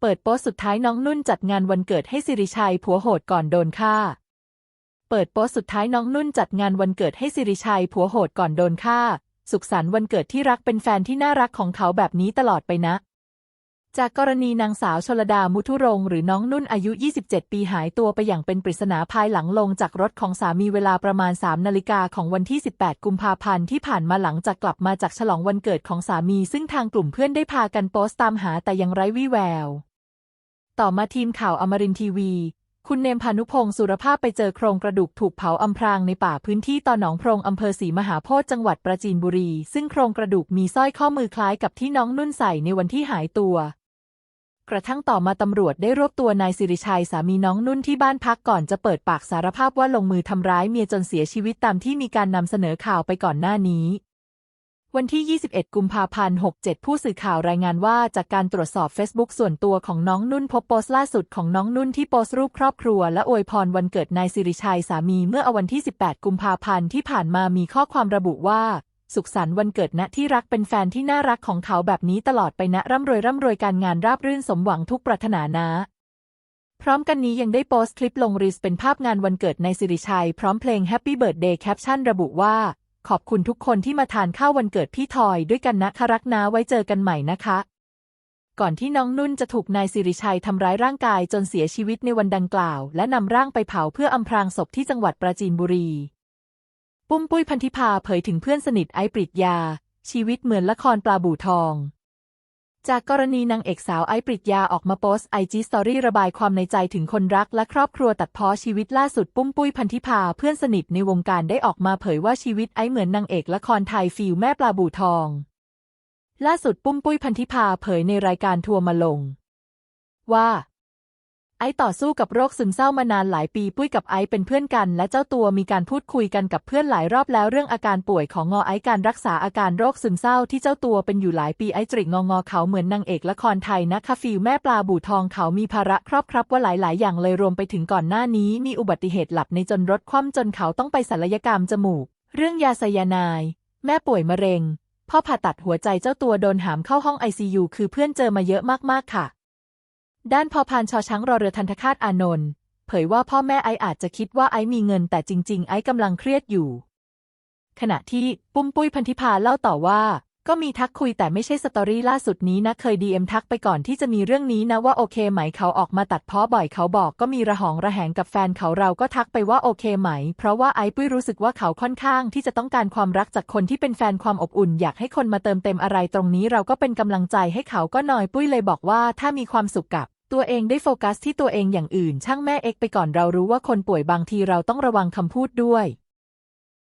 เปิดโป๊สสุดท้ายน้องนุ่นจัดงานวันเกิดให้สิริชัยผัวโหดก่อนโดนฆ่า เปิดโป๊สสุดท้ายน้องนุ่นจัดงานวันเกิดให้สิริชัยผัวโหดก่อนโดนฆ่า สุขสันต์วันเกิดที่รักเป็นแฟนที่น่ารักของเขาแบบนี้ตลอดไปนะ จากกรณีนางสาวชลดา มุทุรงค์หรือน้องนุ่นอายุ 27 ปีหายตัวไปอย่างเป็นปริศนาภายหลังลงจากรถของสามีเวลาประมาณ 3 นาฬิกาของวันที่ 18 กุมภาพันธ์ที่ผ่านมาหลังจากกลับมาจากฉลองวันเกิดของสามี ซึ่งทางกลุ่มเพื่อนได้พากันโพสต์ตามหาแต่ยังไร้วี่แวว ต่อมาทีมข่าวอมรินทีวี คุณเนมพานุพงศ์สุรภาพไปเจอโครงกระดูกถูกเผาอำพรางในป่าพื้นที่ตอนหนองโพรงอำเภอศรีมหาโพธิ์จังหวัดปราจีนบุรี ซึ่งโครงกระดูกมีสร้อยข้อมือคล้ายกับที่น้องนุ่นใส่ในวันที่หายตัว กระทั่งต่อมาตำรวจได้รวบตัวนายสิริชัยสามีน้องนุ่นที่บ้านพักก่อนจะเปิดปากสารภาพว่าลงมือทำร้ายเมียจนเสียชีวิตตามที่มีการนำเสนอข่าวไปก่อนหน้านี้ วันที่ 21 กุมภาพันธ์ 67 ผู้สื่อข่าวรายงานว่าจากการตรวจสอบ Facebook ส่วนตัวของน้องนุ่นพบโพสต์ล่าสุดของน้องนุ่นที่โพสต์รูปครอบครัวและอวยพรวันเกิดนายสิริชัยสามีเมื่อวันที่ 18 กุมภาพันธ์ที่ผ่านมามีข้อความระบุว่า สุขสันต์วันเกิดณที่รักเป็นแฟนที่น่ารักของเขาแบบนี้ตลอดไปนะร่ำรวยร่ำรวยการงานราบรื่นสมหวังทุกปรารถนานะพร้อมกันนี้ยังได้โพสต์คลิปลงรีสเป็นภาพงานวันเกิดในสิริชัย พร้อมเพลง Happy Birthday แคปชั่นระบุว่า ขอบคุณทุกคนที่มาทานข้าววันเกิดพี่ทอยด้วยกันนะคะรักนะไว้เจอกันใหม่นะคะ ก่อนที่น้องนุ่นจะถูกนายสิริชัยทำร้ายร่างกายจนเสียชีวิตในวันดังกล่าว และนำร่างไปเผาเพื่ออำพรางศพที่จังหวัดปราจีนบุรี ปุ้มปุ้ยพันธิพาเผยถึงเพื่อนสนิทไอปริดยา ชีวิตเหมือนละครปลาบู่ทอง จากกรณีนางเอกสาวไอปริตยาออกมาโพสไอจีสตอรี่ระบายความในใจถึงคนรักและครอบครัวตัดพ้อชีวิตล่าสุดปุ้มปุ้ยพันธิพาเพื่อนสนิทในวงการได้ออกมาเผยว่าชีวิตไอเหมือนนางเอกละครไทยฟิลแม่ปลาบู่ทอง ล่าสุดปุ้มปุ้ยพันธิพาเผยในรายการทัวร์มาลง ว่า ไอต่อสู้กับโรคซึมเศร้ามานานหลายปีปุ้ยกับไอเป็นเพื่อนกัน และเจ้าตัวมีการพูดคุยกันกับเพื่อนหลายรอบแล้วเรื่องอาการป่วยของงอไอการรักษาอาการโรคซึมเศร้าที่เจ้าตัวเป็นอยู่หลายปีไอซ์จริกงองอเขาเหมือนนางเอกละครไทยนะคะฟิลแม่ปลาบู่ทองเขามีภาระครอบครัวว่าหลาย ๆ อย่างเลยรวมไปถึงก่อนหน้านี้ มีอุบัติเหตุหลับในจนรถคว่ำจนเขาต้องไปศัลยกรรมจมูก เรื่องยาไซยาไนาย แม่ป่วยมะเร็งพ่อผ่าตัดหัวใจเจ้าตัวโดนหามเข้าห้องไอซียูคือเพื่อนเจอมาเยอะมาก ๆ ค่ะ ด้านพอพานชอช้างรอเรือทันทคาตอานนท์เผยว่าพ่อแม่ไออาจจะคิดว่าไอมีเงินแต่จริง ๆ ไอกำลังเครียดอยู่ ขณะที่ปุ้มปุ้ยพันธิพาเล่าต่อว่า ก็มีทักคุยแต่ไม่ใช่สตอรี่ล่าสุดนี้นะเคยดีเอ็มทักไปก่อนที่จะมีเรื่องนี้นะว่าโอเคไหมเขาออกมาตัดพ้อบ่อยเขาบอกก็มีระหองระแหงกับแฟนเขาเราก็ทักไปว่าโอเคไหม เพราะว่าไอปุ้ยรู้สึกว่าเขาค่อนข้างที่จะต้องการความรักจากคนที่เป็นแฟนความอบอุ่น อยากให้คนมาเติมเต็มอะไรตรงนี้เราก็เป็นกำลังใจให้เขาก็หน่อยปุ้ยเลยบอกว่าถ้ามีความสุขกับ ตัวเองได้โฟกัสที่ตัวเองอย่างอื่น ช่างแม่เอกไปก่อนเรารู้ว่าคนป่วยบางทีเราต้องระวังคำพูดด้วย